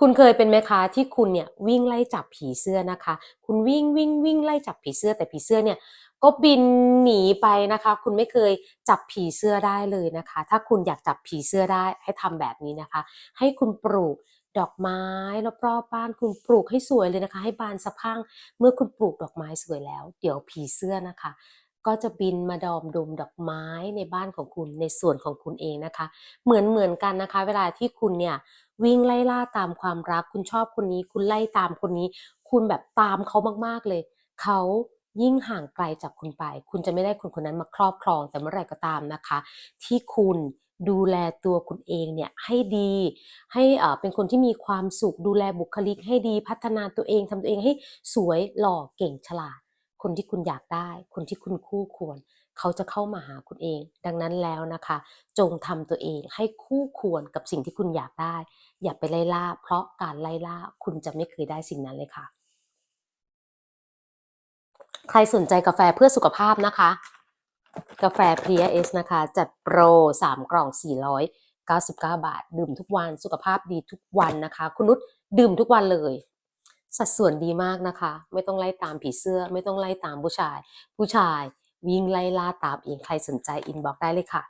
คุณเคยเป็นไหมคะที่คุณเนี่ยวิ่งไล่จับผีเสื้อนะคะ คุณวิ่งวิ่งวิ่งไล่จับผีเสื้อแต่ผีเสื้อเนี่ยก็บินหนีไปนะคะ คุณไม่เคยจับผีเสื้อได้เลยนะคะ ถ้าคุณอยากจับผีเสื้อได้ให้ทำแบบนี้นะคะ ให้คุณปลูกดอกไม้รอบๆบ้านคุณปลูกให้สวยเลยนะคะ ให้บานสะพั่งเมื่อคุณปลูกดอกไม้สวยแล้ว เดี๋ยวผีเสื้อนะคะ ก็จะบินมาดอมดมดอกไม้ในบ้านของคุณในส่วนของคุณเองนะคะ เหมือนเหมือนกันนะคะ เวลาที่คุณเนี่ยวิ่งไล่ล่าตามความรัก คุณชอบคนนี้ คุณไล่ตามคนนี้ คุณแบบตามเขามากๆเลย เขายิ่งห่างไกลจากคุณไป คุณจะไม่ได้คนคนนั้นมาครอบครองแต่เมื่อไหร่ก็ตามนะคะ ที่คุณดูแลตัวคุณเองเนี่ยให้ดี ให้เอ่อเป็นคนที่มีความสุขดูแลบุคลิกให้ดีพัฒนาตัวเองทำตัวเองให้สวยหล่อเก่งฉลาด คนที่คุณอยากได้ คนที่คุณคู่ควร เขาจะเข้ามาหาคุณเอง ดังนั้นแล้วนะคะ จงทำตัวเองให้คู่ควรกับสิ่งที่คุณอยากได้ อย่าไปไล่ล่า เพราะการไล่ล่าคุณจะไม่เคยได้สิ่งนั้นเลยค่ะ ใครสนใจกาแฟเพื่อสุขภาพนะคะ กาแฟเพลียเอสนะคะจัดโปร 3 กล่อง 499 บาท ดื่มทุกวันสุขภาพดีทุกวันนะคะ คุณนุชดื่มทุกวันเลย สัดส่วนดีมากนะคะ ไม่ต้องไล่ตามผีเสื้อ ไม่ต้องไล่ตามผู้ชาย ผู้ชายวิ่งไล่ล่าตามเองใครสนใจอินบ็อกได้เลยค่ะ